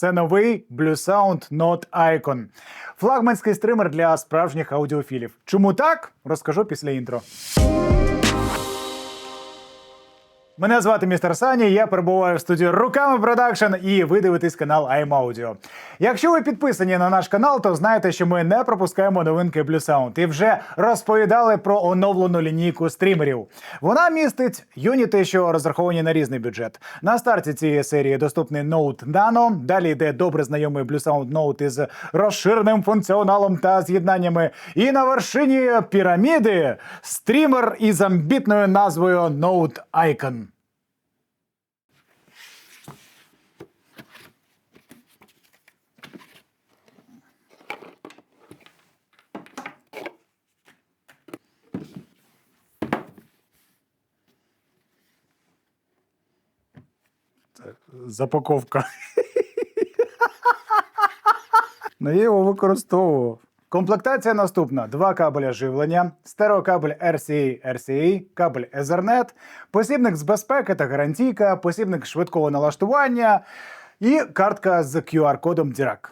Це новий Blue Sound Note Icon. Флагманський стример для справжніх аудіофілів. Чому так? Розкажу після інтро. Мене звати містер Сані. Я перебуваю в студії Руками Продакшн і ви дивитесь канал I'm Audio. Якщо ви підписані на наш канал, то знаєте, що ми не пропускаємо новинки Blue Sound і вже розповідали про оновлену лінійку стрімерів. Вона містить юніти, що розраховані на різний бюджет. На старті цієї серії доступний Note Nano. Далі йде добре знайомий Blue Sound Note із розширеним функціоналом та з'єднаннями. І на вершині піраміди стрімер із амбітною назвою Note Icon. Запаковка. Ну, я його використовував. Комплектація наступна: два кабеля живлення, стереокабель RCA RCA, кабель Ethernet, посібник з безпеки та гарантійка, посібник швидкого налаштування і картка з QR-кодом Dirac.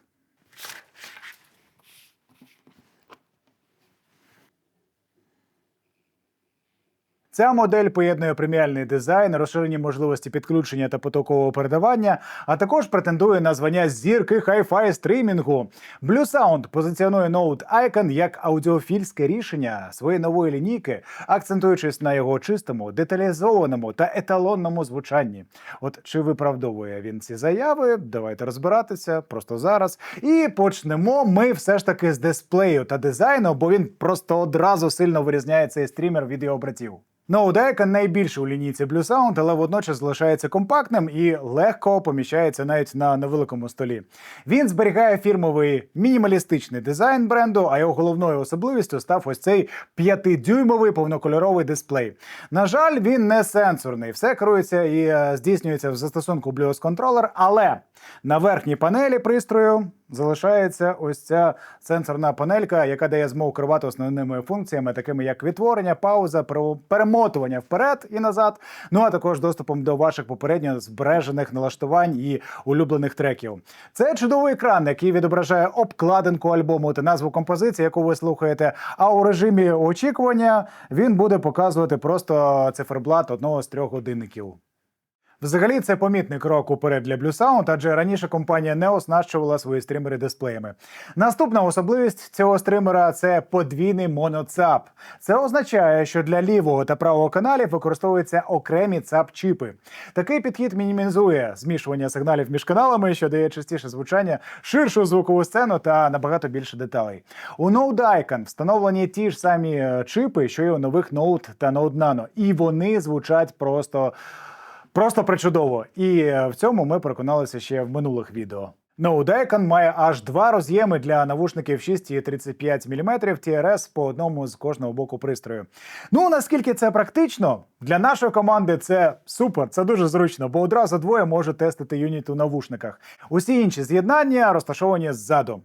Ця модель поєднує преміальний дизайн, розширені можливості підключення та потокового передавання, а також претендує на звання зірки хай-фай стрімінгу. Blue Sound позиціонує Note Icon як аудіофільське рішення своєї нової лінійки, акцентуючись на його чистому, деталізованому та еталонному звучанні. От чи виправдовує він ці заяви? Давайте розбиратися просто зараз. І почнемо ми все ж таки з дисплею та дизайну, бо він просто одразу сильно вирізняє цей стрімер від його братів. Icon найбільше у лінійці Blue Sound, але водночас залишається компактним і легко поміщається навіть на невеликому столі. Він зберігає фірмовий мінімалістичний дизайн бренду, а його головною особливістю став ось цей 5-дюймовий повнокольоровий дисплей. На жаль, він не сенсорний, все керується і е, здійснюється в застосунку Bluetooth Controller, але на верхній панелі пристрою залишається ось ця сенсорна панелька, яка дає змогу керувати основними функціями, такими як відтворення, пауза, пере- перемотування вперед і назад. Ну а також доступом до ваших попередньо збережених налаштувань і улюблених треків. Це чудовий екран, який відображає обкладинку альбому та назву композиції, яку ви слухаєте. А у режимі очікування він буде показувати просто циферблат одного з трьох годинників. Взагалі, це помітний крок уперед для Blue адже раніше компанія не оснащувала свої стрімери дисплеями. Наступна особливість цього стримера це подвійний моноцап. Це означає, що для лівого та правого каналів використовуються окремі ЦАП-чіпи. Такий підхід мінімізує змішування сигналів між каналами, що дає частіше звучання, ширшу звукову сцену та набагато більше деталей. У Node Icon встановлені ті ж самі е, чипи, що й у нових Note та Node Nano, і вони звучать просто. Просто причудово. І е, в цьому ми переконалися ще в минулих відео. Icon має аж два роз'єми для навушників 6 і 35 мм TRS по одному з кожного боку пристрою. Ну наскільки це практично, для нашої команди це супер, це дуже зручно, бо одразу двоє можуть тестити юніт у навушниках. Усі інші з'єднання розташовані ззаду.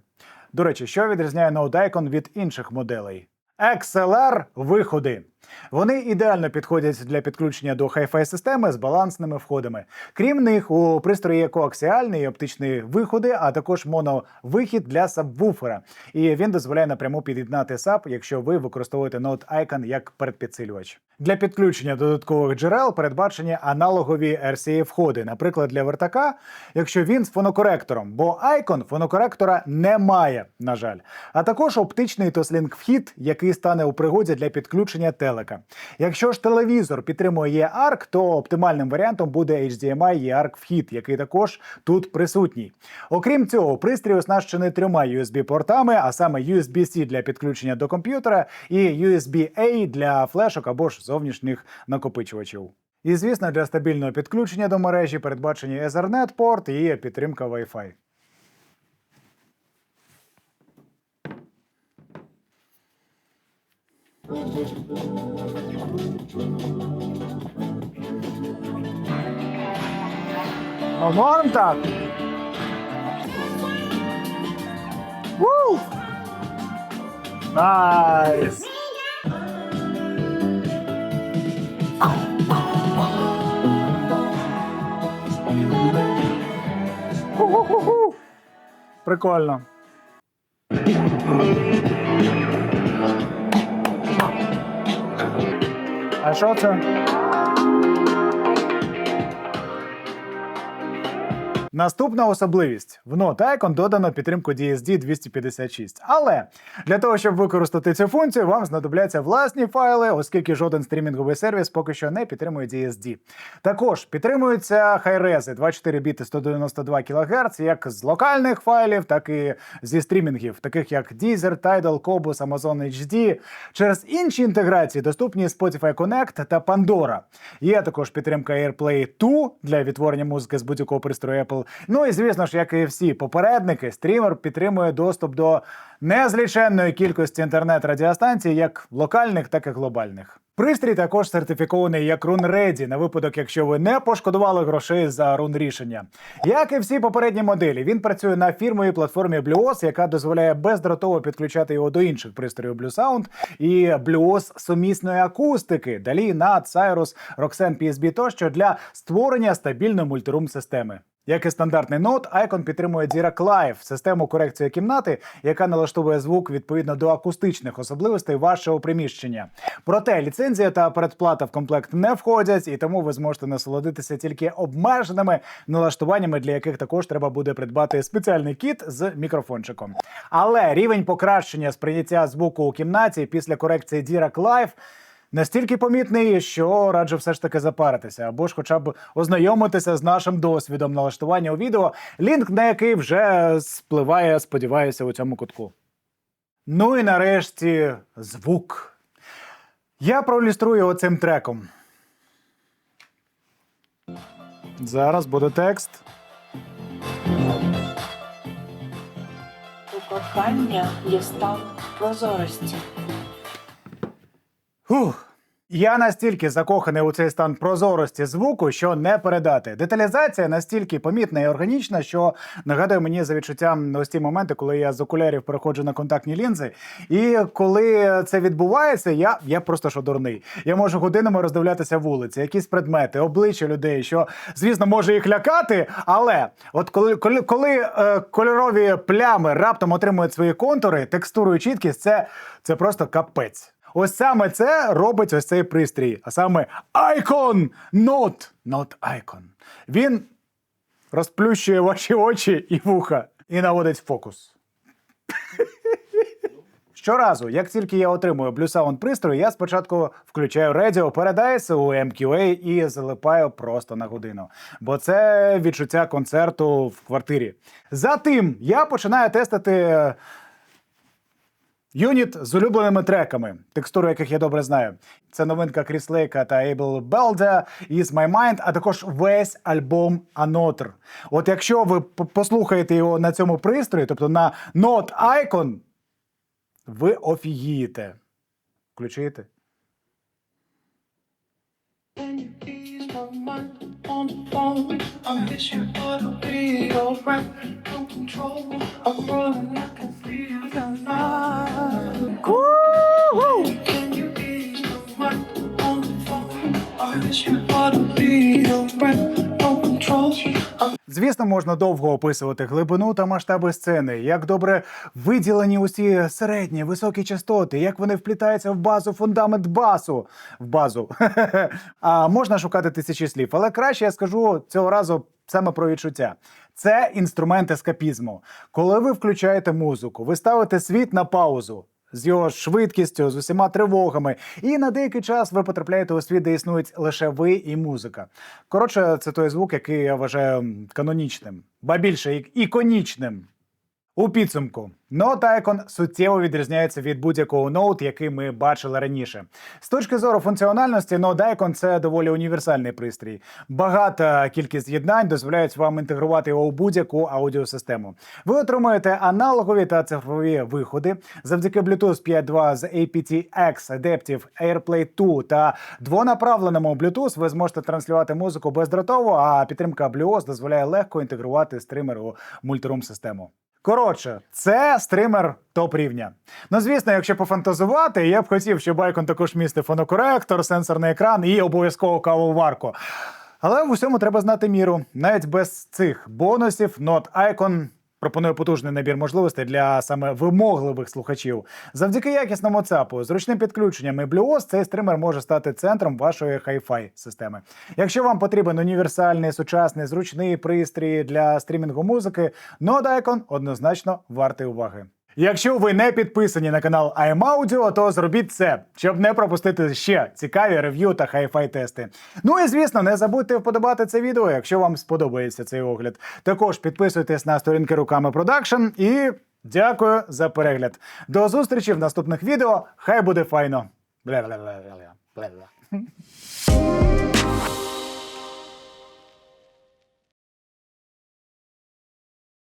До речі, що відрізняє Icon від інших моделей? XLR виходи. Вони ідеально підходять для підключення до Hi-Fi системи з балансними входами. Крім них, у пристрої є коаксіальні і оптичні виходи, а також моновихід для сабвуфера. І він дозволяє напряму під'єднати саб, якщо ви використовуєте Note Icon як передпідсилювач. Для підключення додаткових джерел передбачені аналогові RCA входи, наприклад, для вертака, якщо він з фонокоректором, бо Icon фонокоректора не має, на жаль. А також оптичний тослінг вхід, який стане у пригоді для підключення телека. Якщо ж телевізор підтримує EARC, то оптимальним варіантом буде HDMI EARC вхід, який також тут присутній. Окрім цього, пристрій оснащений трьома USB-портами, а саме USB-C для підключення до комп'ютера і USB-A для флешок або ж зовнішніх накопичувачів. І звісно, для стабільного підключення до мережі передбачені Ethernet порт і підтримка Wi-Fi. Ну, норм так. Ву! Найс! Ху-ху-ху-ху! Прикольно. А що Наступна особливість в Note Icon додано підтримку DSD 256. Але для того, щоб використати цю функцію, вам знадобляться власні файли, оскільки жоден стрімінговий сервіс поки що не підтримує DSD. Також підтримуються хайрези 24 біти 192 кГц як з локальних файлів, так і зі стрімінгів, таких як Deezer, Tidal, Qobuz, Amazon HD. Через інші інтеграції доступні Spotify Connect та Pandora. Є також підтримка AirPlay 2 для відтворення музики з будь-якого пристрою Apple. Ну і звісно ж, як і всі попередники, стрімер підтримує доступ до незліченної кількості інтернет-радіостанцій, як локальних, так і глобальних. Пристрій також сертифікований як RunReady на випадок, якщо ви не пошкодували грошей за рун рішення. Як і всі попередні моделі, він працює на фірмовій платформі BlueOS, яка дозволяє бездротово підключати його до інших пристроїв BlueSound і BlueOS сумісної акустики, далі NAT, Cyrus, Roxen PSB тощо для створення стабільної мультирум системи. Як і стандартний нот, Icon підтримує Dirac Live – систему корекції кімнати, яка налаштовує звук відповідно до акустичних особливостей вашого приміщення. Проте ліцензія та передплата в комплект не входять, і тому ви зможете насолодитися тільки обмеженими налаштуваннями, для яких також треба буде придбати спеціальний кіт з мікрофончиком. Але рівень покращення сприйняття звуку у кімнаті після корекції Dirac Live – Настільки помітний, що раджу все ж таки запаритися, або ж хоча б ознайомитися з нашим досвідом налаштування у відео, лінк на який вже спливає, сподіваюся, у цьому кутку. Ну і нарешті звук. Я проілюструю його цим треком. Зараз буде текст. У кохання є стан прозорості. Фух. Я настільки закоханий у цей стан прозорості звуку, що не передати. Деталізація настільки помітна і органічна, що нагадує мені за відчуттям ось ті моменти, коли я з окулярів переходжу на контактні лінзи. І коли це відбувається, я, я просто що дурний. Я можу годинами роздивлятися вулиці, якісь предмети, обличчя людей, що звісно може їх лякати. Але от коли, коли, коли е, кольорові плями раптом отримують свої контури, текстуру і чіткість, це, це просто капець. Ось саме це робить ось цей пристрій, а саме Icon Not, Not Icon. Він розплющує ваші очі і вуха і наводить фокус. Щоразу, як тільки я отримую Blue Sound пристрій, я спочатку включаю Radio Paradise у MQA і залипаю просто на годину. Бо це відчуття концерту в квартирі. Затим я починаю тестити Юніт з улюбленими треками, текстуру яких я добре знаю. Це новинка Кріс Лейка та Ейбл Белда із My Mind, а також весь альбом Another. От якщо ви послухаєте його на цьому пристрої, тобто на Not Icon, ви офігієте. Включите. Phone? I miss you, but I'll be alright. No control. I'm running, I can feel your light. Can you ease my mind on the phone? I miss you, but I'll be alright. Звісно, можна довго описувати глибину та масштаби сцени, як добре виділені усі середні, високі частоти, як вони вплітаються в базу, фундамент басу. В базу. А можна шукати тисячі слів, але краще я скажу цього разу саме про відчуття. Це інструмент ескапізму. Коли ви включаєте музику, ви ставите світ на паузу. З його швидкістю, з усіма тривогами, і на деякий час ви потрапляєте у світ, де існують лише ви і музика. Коротше, це той звук, який я вважаю канонічним, ба більше іконічним. У підсумку, Note Icon суттєво відрізняється від будь-якого Note, який ми бачили раніше. З точки зору функціональності, Note Icon – це доволі універсальний пристрій. Багата кількість з'єднань дозволяють вам інтегрувати його у будь-яку аудіосистему. Ви отримуєте аналогові та цифрові виходи завдяки Bluetooth 5.2 з aptX, Adaptive, AirPlay 2 та двонаправленому Bluetooth ви зможете транслювати музику бездротово, а підтримка BlueOS дозволяє легко інтегрувати стример у мультирум систему. Коротше, це стример топ рівня. Ну, звісно, якщо пофантазувати, я б хотів, щоб Байкон також містив фонокоректор, сенсорний екран і обов'язково кавоварку. Але в усьому треба знати міру. Навіть без цих бонусів Not Icon пропонує потужний набір можливостей для саме вимогливих слухачів. Завдяки якісному ЦАПу, зручним підключенням і BlueOS цей стример може стати центром вашої хай-фай системи. Якщо вам потрібен універсальний, сучасний, зручний пристрій для стрімінгу музики, Node Icon однозначно вартий уваги. Якщо ви не підписані на канал iMaudio, то зробіть це, щоб не пропустити ще цікаві рев'ю та хай-фай тести. Ну і звісно, не забудьте вподобати це відео, якщо вам сподобається цей огляд. Також підписуйтесь на сторінки руками Продакшн і дякую за перегляд. До зустрічі в наступних відео. Хай буде файно. Бля-бля-бля-бля-бля.